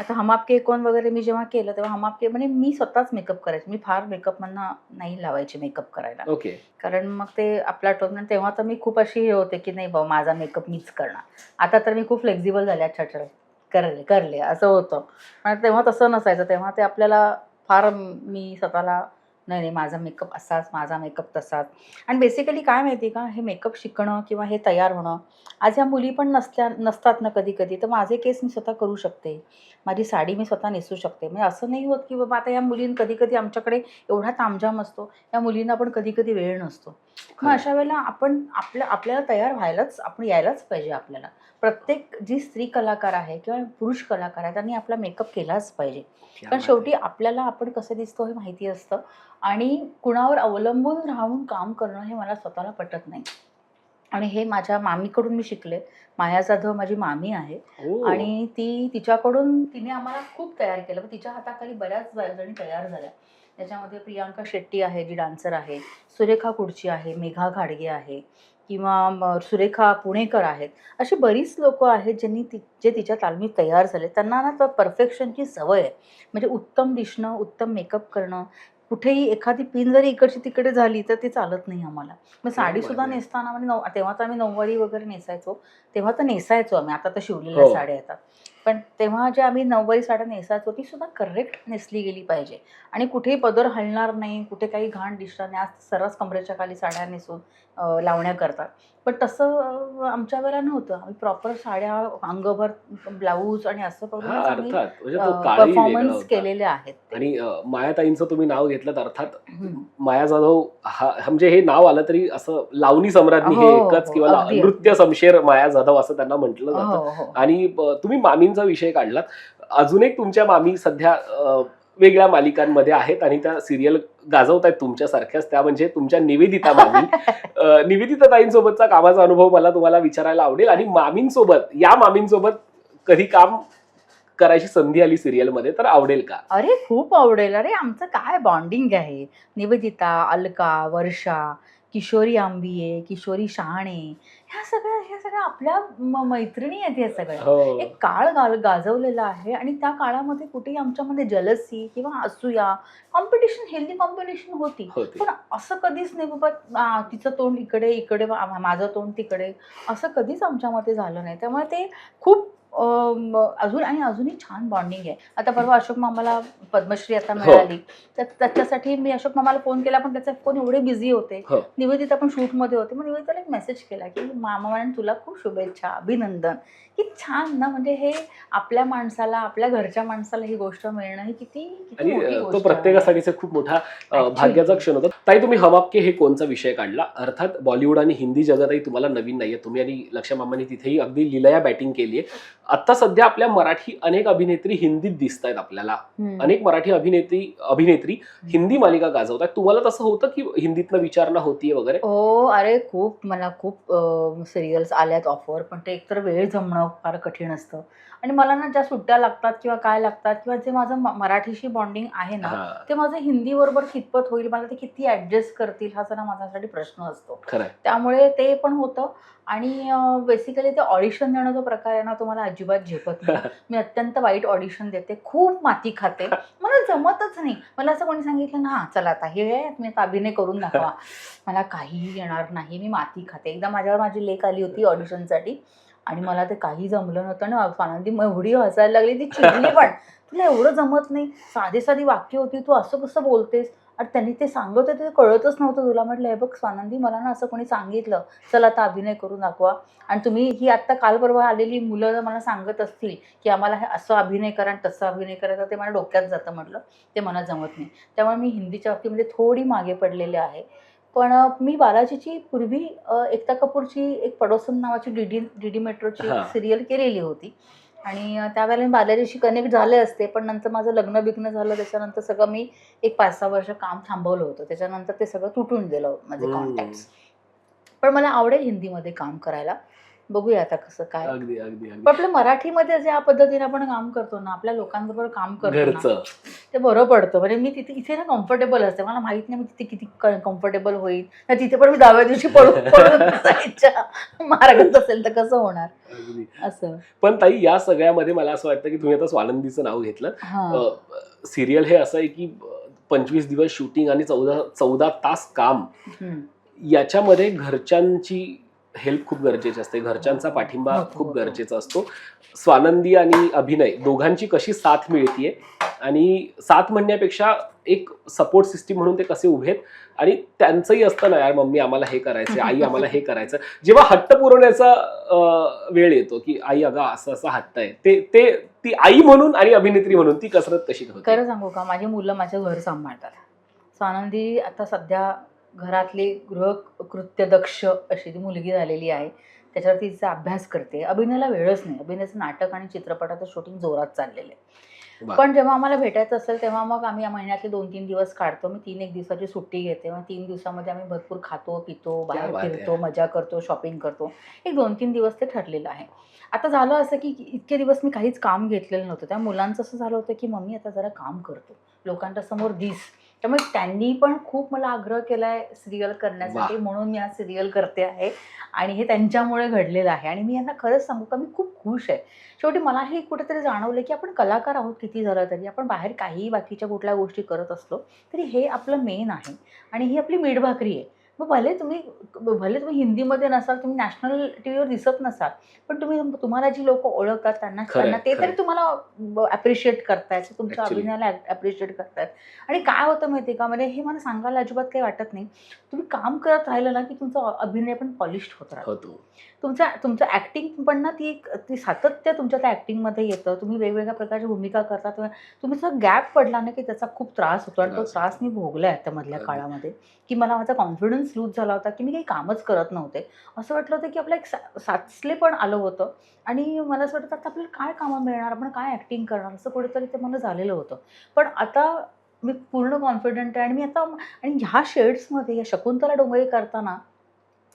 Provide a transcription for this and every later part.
आता हम आपके कोण वगैरे मी जेव्हा केलं तेव्हा हम आपके म्हणजे मी स्वतःच मेकअप करायचे. मी फार मेकअप मधनं नाही लावायचे मेकअप करायला. ओके कारण मग ते आपला टोन तेव्हा तर मी खूप अशी हे होते की नाही बाबा माझा मेकअप मीच करणार. आता तर मी खूप फ्लेक्झिबल झाले अच्छा अच्छा करले करले असं होतं. पण तेव्हा तसं नसायचं. तेव्हा ते आपल्याला फार मी स्वतःला नाही नाही माझा मेकअप असाच माझा मेकअप तसाच. आणि बेसिकली काय माहिती का हे मेकअप शिकणं किंवा हे तयार होणं आज ह्या मुली पण नसल्या नसतात ना कधी कधी तर माझे केस मी स्वतः करू शकते. माझी साडी मी स्वतः नेसू शकते. म्हणजे असं नाही होत की बाबा आता या मुलीं कधी कधी आमच्याकडे एवढा तामझाम असतो या मुलींना पण कधी कधी वेळ नसतो. मग अशा वेळेला आपण आपल्या आपल्याला तयार व्हायलाच आपण यायलाच पाहिजे आपल्याला. प्रत्येक जी स्त्री कलाकार आहे किंवा पुरुष कलाकार आहे त्यांनी आपला मेकअप केलाच पाहिजे. कारण शेवटी आपल्याला आपण कसं दिसतो हे माहिती असतं आणि कुणावर अवलंबून राहून काम करणं हे मला स्वतःला पटत नाही. आणि हे माझ्या मामीकडून मी शिकले. माया जाधव माझी मामी आहे. ओ, आणि ती तिच्याकडून तिने आम्हाला खूप तयार केलं. पण तिच्या हाताखाली बऱ्याच जणी तयार झाल्या. त्याच्यामध्ये प्रियांका शेट्टी आहे जी डान्सर आहे. सुरेखा कुडची आहे मेघा घाडगे आहे. किंवा म- सुरेखा पुणेकर आहेत. अशी बरीच लोक आहेत ज्यांनी ती जे तिच्या तालमीत तयार झाले. त्यांना ना तर परफेक्शनची सवय आहे. म्हणजे उत्तम दिसणं उत्तम मेकअप करणं कुठेही एखादी पिन जरी इकडची तिकडे झाली तर ते चालत नाही आम्हाला मग साडी सुद्धा. नेसताना म्हणजे तेव्हा तर आम्ही नऊवारी वगैरे नेसायचो तेव्हा तर नेसायचो आम्ही आता तर शिवलेल्या हो. साड्या येतात पण तेव्हा जे आम्ही नऊवारी साड्या नेसायचो ती सुद्धा करेक्ट नेसली गेली पाहिजे आणि कुठेही पदर हलणार नाही कुठे काही घाण दिसणार नाही आज सर्रास कमरेच्या खाली साड्या नेसून लावण्या करतात पण तसं आमच्या वेळेला नव्हतं आम्ही प्रॉपर साड्या अंगभर ब्लाऊज आणि असं करून म्हणजे परफॉर्मन्स होता. केलेले आहेत. आणि मायाताईंचं तुम्ही नाव घेतलं अर्थात. माया जाधव हा म्हणजे हे नाव आलं तरी असं लावणी सम्राज्ञी हे हो, एकच हो, किंवा. नृत्य शमशेर माया जाधव असं त्यांना म्हटलं जातं हो हो आणि तुम्ही मामींचा विषय काढलात. अजून एक तुमच्या मामी सध्या वेगळ्या मालिकांमध्ये आहेत आणि त्या सिरियल गाजवत आहेत तुमच्यासारख्याच. त्या म्हणजे तुमच्या निवेदिता मामी. निवेदिता ताईंसोबतचा कामाचा अनुभव मला तुम्हाला विचारायला आवडेल आणि मामींसोबत या मामींसोबत कधी काम करायची संधी आली सिरियलमध्ये तर आवडेल का? अरे खूप आवडेल. अरे आमचं काय बॉन्डिंग आहे? निवेदिता अलका वर्षा किशोरी आंबिये किशोरी शहाणे ह्या सगळ्या ह्या सगळ्या आपल्या मैत्रिणी आहेत ह्या सगळ्या. हो. एक काळ गाल गाजवलेला आहे आणि त्या काळामध्ये कुठेही आमच्यामध्ये जलसी किंवा असूया कॉम्पिटिशन हेल्दी कॉम्पिटिशन होती. पण असं कधीच नाही बाबा तिचं तोंड इकडे इकडे माझं तोंड तिकडे असं कधीच आमच्यामध्ये झालं नाही. त्यामुळे ते खूप अजून आणि अजूनही छान बॉन्डिंग आहे. आता परवा अशोक मामाला पद्मश्री आता हो. मिळाली. तर त्याच्यासाठी मी अशोक मामाला फोन केला पण त्याचे फोन एवढे बिझी होते. हो. निवेदिता पण शूटमध्ये होते. मग निवेदिताला एक मेसेज केला की मामा म्हणाले तुला खूप शुभेच्छा अभिनंदन की छान ना म्हणजे हे आपल्या माणसाला आपल्या घरच्या माणसाला ही गोष्ट मिळणं ही किती किती आणि मोठी तो गोष्ट आहे. प्रत्येकासाठीचा खूप मोठा अं, Actually. भाग्याचा क्षण होता ताई तुम्ही हम आपके हे कोणचा विषय काढला अर्थात बॉलिवूड आणि हिंदी जगतही तुम्हाला नवीन नाहीये तुम्ही आणि लक्ष्य मामांनी तिथेही अगदी लिलया बॅटिंग केली आहे आता सध्या आपल्या मराठी अनेक अभिनेत्री हिंदीत दिसत आहेत आपल्याला. अनेक मराठी अभिनेत्री अभिनेत्री हिंदी मालिका गाजवतात तुम्हाला तसं होतं की हिंदीतनं विचारणा होतीये वगैरे? हो अरे खूप मला खूप सिरियल्स आल्यात ऑफर पण ते एकतर वेळ जमणं फार कठीण असतं. आणि मला ना ज्या सुट्ट्या लागतात किंवा काय लागतात किंवा जे माझं मराठीशी बॉन्डिंग आहे ना ते माझं हिंदी बरोबर कितपत होईल मला ते किती ऍडजस्ट करतील हा जरा माझ्यासाठी प्रश्न असतो. त्यामुळे ते पण होतं. आणि बेसिकली ते ऑडिशन देणं जो प्रकार आहे ना तो मला अजिबात झेपत नाही. मी अत्यंत वाईट ऑडिशन देते. खूप माती खाते. मला जमतच नाही. मला असं कोणी सांगितलं ना चला आता हे आता अभिनय करून दाखवा. मला काहीही येणार नाही. मी माती खाते. एकदा माझ्यावर माझी लेख आली होती ऑडिशनसाठी आणि मला ते काही जमलं नव्हतं ना. आनंदी मग एवढी हसायला लागली ती चिडली पण. तुला एवढं जमत नाही. साधी साधी वाक्य होती तू असं कसं बोलतेस? आणि त्यांनी ते सांगत होते ते कळतच नव्हतं तुला. म्हटलं हे बघ स्वानंदी मला ना असं कोणी सांगितलं. चल आता अभिनय करून दाखवा. आणि तुम्ही ही आत्ता काल परवा आलेली मुलं मला सांगत असतील की आम्हाला हे असं अभिनय करा आणि तसं अभिनय करायचं ते मला डोक्यात जातं म्हटलं. ते मला जमत नाही. त्यामुळे मी हिंदीच्या बाबतीमध्ये थोडी मागे पडलेले आहे. पण मी बालाजीची पूर्वी एकता कपूरची एक पडोसन नावाची डी डी डी डी मेट्रोची. सिरियल केलेली होती आणि त्यावेळेला मी बालाजीशी कनेक्ट झाले असते पण नंतर माझं लग्न बिग्न झालं त्याच्यानंतर सगळं मी एक पाच सहा वर्ष काम थांबवलं होतं त्याच्यानंतर ते सगळं तुटून गेलं माझे हम्म. कॉन्टॅक्ट्स पण मला आवडेल हिंदीमध्ये काम करायला बघूया आता कसं काय. अगदी अगदी पण आपल्या मराठीमध्ये ज्या पद्धतीने आपण काम करतो ना आपल्या लोकांबरोबर काम करतो ना घरचं. ते बरं पडतं. म्हणजे मी तिथे इथे ना कम्फर्टेबल असते. मला माहीत नाही मी तिथे किती कम्फर्टेबल होईल. तर तिथे पण मी दहाव्या दिवशी पळून पळून जायच्या मार्गात असेल तर कसं होणार? अगदी. असं. पण ताई या सगळ्यामध्ये मला असं वाटतं की तुम्ही आता स्वानंदीचं नाव घेतलं. हा. सिरियल हे असं आहे की पंचवीस दिवस शूटिंग आणि चौदा चौदा तास काम. हम्म. याच्यामध्ये घरच्यांची हेल्प खूप गरजेची असते. घरच्यांचा पाठिंबा होतो, खूप. गरजेचा असतो. स्वानंदी आणि अभिनय दोघांची कशी साथ मिळतीये? आणि साथ म्हणण्यापेक्षा एक सपोर्ट सिस्टीम म्हणून ते कसे उभे आहेत? आणि त्यांचंही असतं ना यार मम्मी आम्हाला हे करायचं आई आम्हाला हे करायचं जेव्हा हट्ट पुरवण्याचा वेळ येतो की आई अगं असं असं हट्ट आहे. ते ते ती आई म्हणून आणि अभिनेत्री म्हणून ती कसरत कशी खरं सांगू का? माझी मुलं माझं घर सांभाळतात. स्वानंदी आता सध्या घरातली गृहकृत्य दक्ष अशी ती मुलगी झालेली आहे. त्याच्यावर तिचा अभ्यास करते. अभिनयाला वेळच नाही. अभिनयाचं नाटक आणि चित्रपटाचं शूटिंग जोरात चाललेलं आहे. पण जेव्हा आम्हाला भेटायचं असेल तेव्हा मग आम्ही या महिन्यातले दोन तीन दिवस काढतो. मी तीन एक दिवसाची सुट्टी घेते. मग तीन दिवसामध्ये आम्ही भरपूर खातो पितो बाहेर. फिरतो मजा करतो शॉपिंग करतो. एक दोन तीन दिवस ते ठरलेलं आहे. आता झालं असं की इतके दिवस मी काहीच काम घेतलेलं नव्हतं. त्या मुलांचं असं झालं होतं की मम्मी आता जरा काम करतो. लोकांच्या समोर दिस. त्यामुळे त्यांनी पण खूप मला आग्रह केलाय सिरियल करण्यासाठी म्हणून मी आज सिरियल करते आहे. आणि हे त्यांच्यामुळे घडलेलं आहे. आणि मी यांना खरंच सांगू का मी खूप खुश आहे. शेवटी मला हे कुठेतरी जाणवलं की आपण कलाकार आहोत किती झालं तरी. आपण बाहेर काहीही बाकीच्या कुठल्या गोष्टी करत असलो तरी हे आपलं मेन आहे. आणि ही आपली मीठभाकरी आहे. मग भले तुम्ही भले तुम्ही हिंदीमध्ये नसाल तुम्ही नॅशनल टी व्हीवर दिसत नसाल पण तुम्ही तुम्हाला जी लोक ओळखतात त्यांना त्यांना ते. तरी तुम्हाला अप्रिशिएट करतायत तुमच्या. अभिनयाला अप्रिशिएट करतायत. आणि काय होतं माहिती का? म्हणजे हे मला सांगायला अजिबात काही वाटत नाही. तुम्ही काम करत राहिलं ना की तुमचा अभिनय पण पॉलिश होत राहतो. होतो. तुमच्या तुमचं ॲक्टिंग पण ना ती एक ती सातत्य तुमच्या त्या ॲक्टिंगमध्ये येतं. तुम्ही वेगवेगळ्या प्रकारच्या भूमिका करता तुम्ही गॅप पडला ना की त्याचा खूप त्रास होतो आणि तो त्रास मी भोगलाय आता मधल्या अगदी. काळामध्ये की मला माझा कॉन्फिडन्स लूज झाला होता की मी काही कामच करत नव्हते. असं वाटलं होतं की आपलं एक साचले पण आलं होतं आणि मला असं वाटतं आता आपल्याला काय कामं मिळणार आपण काय ॲक्टिंग करणार असं कुठेतरी ते मला झालेलं होतं. पण आता मी पूर्ण कॉन्फिडंट आहे आणि मी आता आणि ह्या शेड्समध्ये या शकुंतला डोंगरे करताना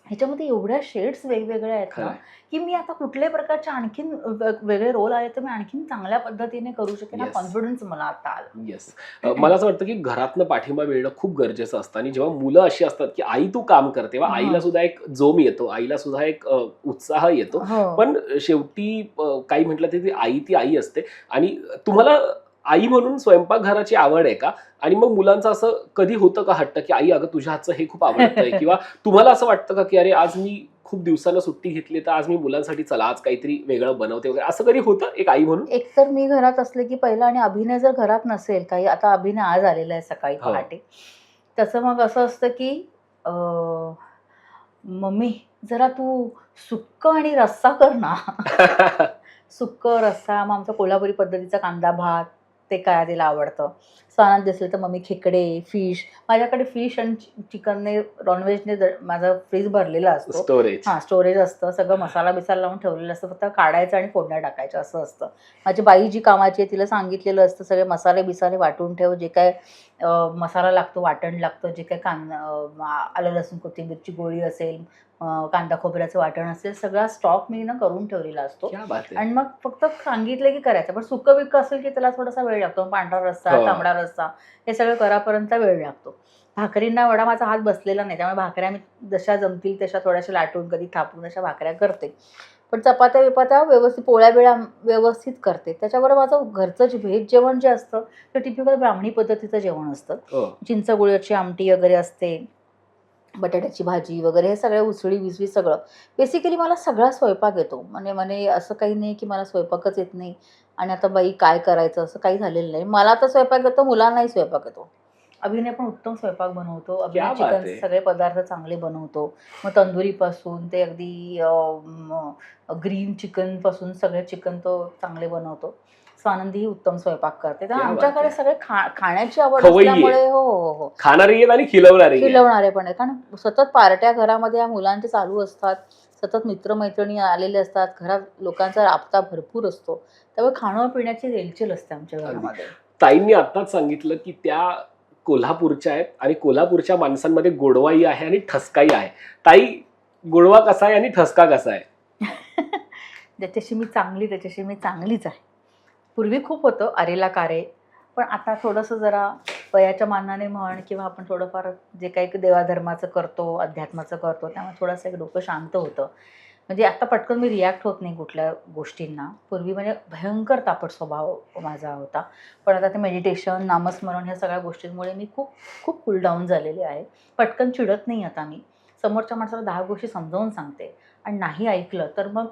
ह्याच्यामध्ये एवढ्या शेड्स वेगवेगळ्या आहेत ना. की मी आता कुठल्याही प्रकारचे आणखीन वेगळे रोल आले तर मी आणखीन चांगल्या पद्धतीने करू शकेन हा. कॉन्फिडन्स मला आता आला येस मला असं वाटतं की घरातनं पाठिंबा मिळणं खूप गरजेचं असतं आणि जेव्हा मुलं अशी असतात की आई तू काम कर तेव्हा. आईला सुद्धा एक जोम येतो आईला सुद्धा एक उत्साह येतो हो. पण शेवटी काही म्हटलं तरी ती आई ती आई असते आणि तुम्हाला आई म्हणून स्वयंपाकघराची आवड आहे का? आणि मग मुलांचं असं कधी होतं का हट्ट की आई अगं तुझ्या हातचं हे खूप आवडतंय? किंवा तुम्हाला असं वाटतं का की अरे आज मी खूप दिवसानं सुट्टी घेतली तर आज मी मुलांसाठी चला आज काहीतरी वेगळं बनवते वगैरे. असं कधी होतं एक आई म्हणून? एकतर मी घरात असले की पहिला आणि अभिनय जर घरात नसेल काही आता अभिनय आज आलेला आहे सकाळी हो. पहाटे तसं मग असं असतं की मम्मी जरा तू सुक्क आणि रस्सा कर ना. सुक्क रस्सा मग आमचा कोल्हापुरी पद्धतीचा कांदा भात ते काय तिला आवडतं. स्वानात असेल तर मम्मी खेकडे फिश माझ्याकडे फिश आणि चिकनने नॉनव्हेजने माझा फ्रीज भरलेला असतो. स्टोरेज हां स्टोरेज असतं. सगळं मसाला बिसाला लावून ठेवलेलं असतं. फक्त काढायचं आणि फोडण्या टाकायचं असं असतं. माझी बाई जी कामाची आहे तिला सांगितलेलं असतं सगळे मसाले बिसाले वाटून ठेव. जे काय मसाला लागतो वाटण लागतं. जे काय कां अं, आलं लसूण कोथिंबीरची गोळी असेल कांदा खोबऱ्याचं वाटण असेल सगळा स्टॉक मी ना करून ठेवलेला असतो. आणि मग फक्त सांगितलं की करायचं पण सुकं बिक्क असेल की त्याला थोडासा वेळ लागतो पांढरा रस्सा हो. तांबडा रस्सा हे सगळं करापर्यंत वेळ लागतो. भाकरींना वडा माझा हात बसलेला नाही त्यामुळे भाकऱ्या मी जशा जमतील तशा थोड्याशा लाटून कधी थापून तशा भाकऱ्या करते. पण चपात्या बिपात्या व्यवस्थित पोळ्या बिळ्या व्यवस्थित करते. त्याच्याबरोबर माझं घरचं जे व्हेज जेवण जे असतं ते टिपिकल ब्राह्मणी पद्धतीचं जेवण असतं. हो. चिंचगुळची आमटी वगैरे असते. बटाट्याची भाजी वगैरे हे सगळं उसळी विसळी सगळं. बेसिकली मला सगळा स्वयंपाक येतो. म्हणजे म्हणजे असं काही नाही की मला स्वयंपाकच येत नाही. आणि आता बाई काय करायचं? असं काही झालेलं नाही. मला तर स्वयंपाक येतो मुलांनाही स्वयंपाक येतो. अभिनय पण उत्तम स्वयंपाक बनवतो. अभिनय चिकन. सगळे पदार्थ चांगले बनवतो. मग तंदुरीपासून ते अगदी ग्रीन चिकनपासून सगळे चिकन तो चांगले बनवतो. स्वानंदीही उत्तम स्वयंपाक करते. तर आमच्याकडे आहे. सगळे खा खाण्याची आवड खवय्ये. असल्यामुळे हो हो हो. खाणारी आहेत आणि खिलवणारी आहेत. खिलवणारे पण आहेत. कारण सतत पार्ट्या घरामध्ये या मुलांचे चालू असतात. सतत मित्रमैत्रिणी आलेले असतात. घरात लोकांचा राबता भरपूर असतो. त्यामुळे खाणं पिण्याची रेलचेल असते आमच्या. घरामध्ये. ताईंनी आताच सांगितलं की त्या कोल्हापूरच्या आहेत आणि कोल्हापूरच्या माणसांमध्ये गोडवाई आहे आणि ठसकाई आहे. ताई गोडवा कसा आहे आणि ठसका कसा आहे? ज्याच्याशी मी चांगली त्याच्याशी मी चांगलीच आहे. पूर्वी खूप होतं अरेला कारे. पण आता थोडंसं जरा वयाच्या मानाने म्हण किंवा आपण थोडंफार जे काही देवाधर्माचं करतो अध्यात्माचं करतो त्यामुळे थोडंसं एक डोकं शांत होतं. म्हणजे आता पटकन मी रिॲक्ट होत नाही कुठल्या गोष्टींना. पूर्वी म्हणजे भयंकर तापट स्वभाव माझा होता. पण आता ते मेडिटेशन नामस्मरण ह्या सगळ्या गोष्टींमुळे मी खूप खूप कूलडाऊन झालेले आहे. पटकन चिडत नाही आता मी. समोरच्या माणसाला दहा गोष्टी समजावून सांगते. आणि नाही ऐकलं तर मग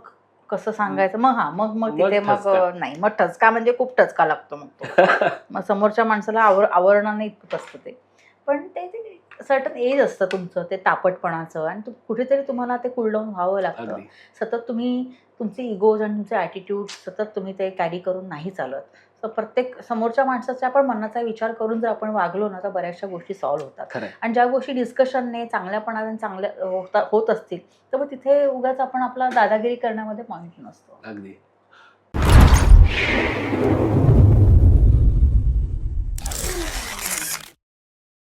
कसं सांगायचं मग हा मग मग तिथे मग. नाही मग ठसका म्हणजे खूप ठसका लागतो मग तो. मग समोरच्या माणसाला आवर आवरणं नाही इतकंच असतं ते पण ते सर्टन एज असतं तुमचं ते तापटपणाचं आणि तु कुठेतरी तुम्हाला ते कूलडाऊन व्हावं लागतं. सतत तुम्ही तुमचे इगोज आणि तुमचे ॲटिट्यूड सतत तुम्ही ते कॅरी करून नाही चालत. तर प्रत्येक समोरच्या माणसाच्या आपण मनाचा विचार करून जर आपण वागलो ना तर बऱ्याचशा गोष्टी सॉल्व्ह होतात. आणि ज्या गोष्टी डिस्कशनने चांगल्यापणाने चांगल्या होता होत असतील तर मग तिथे उगाच आपण आपला दादागिरी करण्यामध्ये पॉईंट नसतो. अगदी.